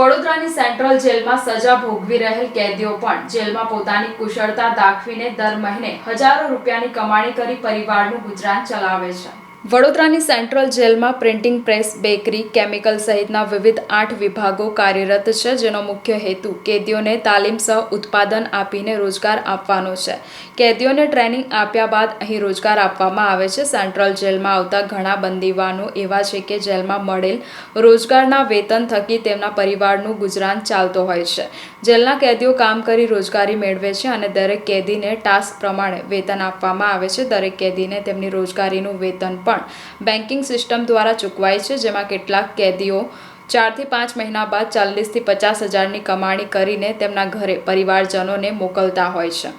વડોદરાની સેન્ટ્રલ જેલમાં સજા ભોગવી રહેલ કેદીઓ પણ જેલમાં પોતાની કુશળતા દાખવીને દર મહિને હજારો રૂપિયાની કમાણી કરી પરિવારનું ગુજરાન ચલાવે છે. વડોદરાની સેન્ટ્રલ જેલમાં પ્રિન્ટિંગ પ્રેસ, બેકરી, કેમિકલ સહિતના વિવિધ આઠ વિભાગો કાર્યરત છે, જેનો મુખ્ય હેતુ કેદીઓને તાલીમ સહ ઉત્પાદન આપીને રોજગાર આપવાનો છે. કેદીઓને ટ્રેનિંગ આપ્યા બાદ અહીં રોજગાર આપવામાં આવે છે. સેન્ટ્રલ જેલમાં આવતા ઘણા બંદીવાનો એવા છે કે જેલમાં મળેલ રોજગારના વેતન થકી તેમના પરિવારનું ગુજરાન ચાલતો હોય છે. જેલના કેદીઓ કામ કરી રોજગારી મેળવે છે અને દરેક કેદીને ટાસ્ક પ્રમાણે વેતન આપવામાં આવે છે. દરેક કેદીને તેમની રોજગારીનું વેતન પણ બેન્કિંગ સિસ્ટમ દ્વારા ચૂકવાય છે, જેમાં કેટલાક કેદીઓ ચારથી પાંચ મહિના બાદ ચાલીસથી પચાસ હજારની કમાણી કરીને તેમના ઘરે પરિવારજનોને મોકલતા હોય છે.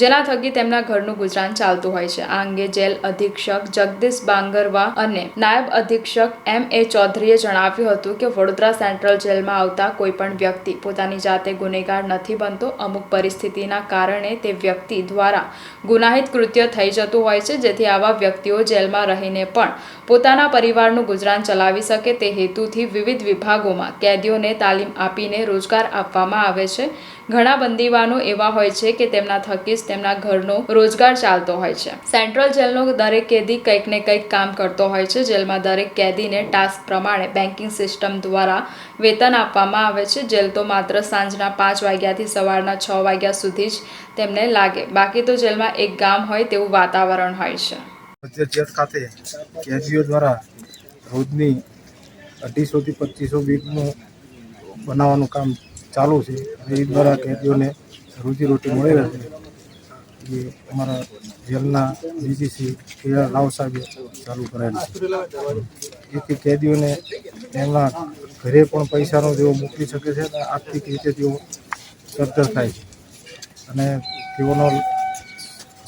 જેના થકી તેમના ઘરનું ગુજરાન ચાલતું હોય છે. આ અંગે જેલ અધિક્ષક જગદીશ બાંગરવા અને નાયબ અધિક્ષક એમ એ ચૌધરીએ જણાવ્યું હતું કે વડોદરા સેન્ટ્રલ જેલમાં આવતા કોઈપણ વ્યક્તિ પોતાની જાતે ગુનેગાર નથી બનતો. અમુક પરિસ્થિતિના કારણે તે વ્યક્તિ દ્વારા ગુનાહિત કૃત્ય થઈ જતું હોય છે. જેથી આવા વ્યક્તિઓ જેલમાં રહીને પણ પોતાના પરિવારનું ગુજરાન ચલાવી શકે. તે હેતુથી વિવિધ વિભાગોમાં કેદીઓને તાલીમ આપીને રોજગાર આપવામાં આવે છે. ઘણા બંદીવાનો એવા હોય છે કે તેમના થકી તેમના ઘરનો રોજગાર ચાલતો હોય છે. સેન્ટ્રલ જેલનો દરેક કેદી કંઈક ને કંઈક કામ કરતો હોય છે. જેલમાં દરેક કેદીને ટાસ્ક પ્રમાણે બેન્કિંગ સિસ્ટમ દ્વારા વેતન આપવામાં આવે છે. જેલ તો માત્ર સાંજના પાંચ વાગ્યાથી સવારના છ વાગ્યા સુધી જ તેમને લાગે. બાકી તો જેલમાં એક ગામ હોય તેવું વાતાવરણ હોય છે. જેલ ખાતે કેદીઓ દ્વારા રોજની અઢીસોથી પચીસો બીટનું બનાવવાનું કામ ચાલુ છે. એ દ્વારા કેદીઓને રોજીરોટી મળી રહે છે. એ અમારા જેલના ડીજીસી કે રાવ સાહેબે ચાલુ કરેલ. એથી કેદીઓને એમના ઘરે પણ પૈસાનો તેઓ મોકલી શકે છે અને આર્થિક રીતે તેઓ સદ્ધર થાય છે. અને તેઓનો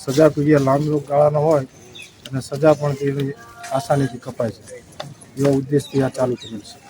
સજા પીડિયા લાંબી ગાળાનો હોય અને સજા પણ તેની આસાનીથી કપાય છે. એવા ઉદ્દેશથી આ ચાલુ કરેલ છે.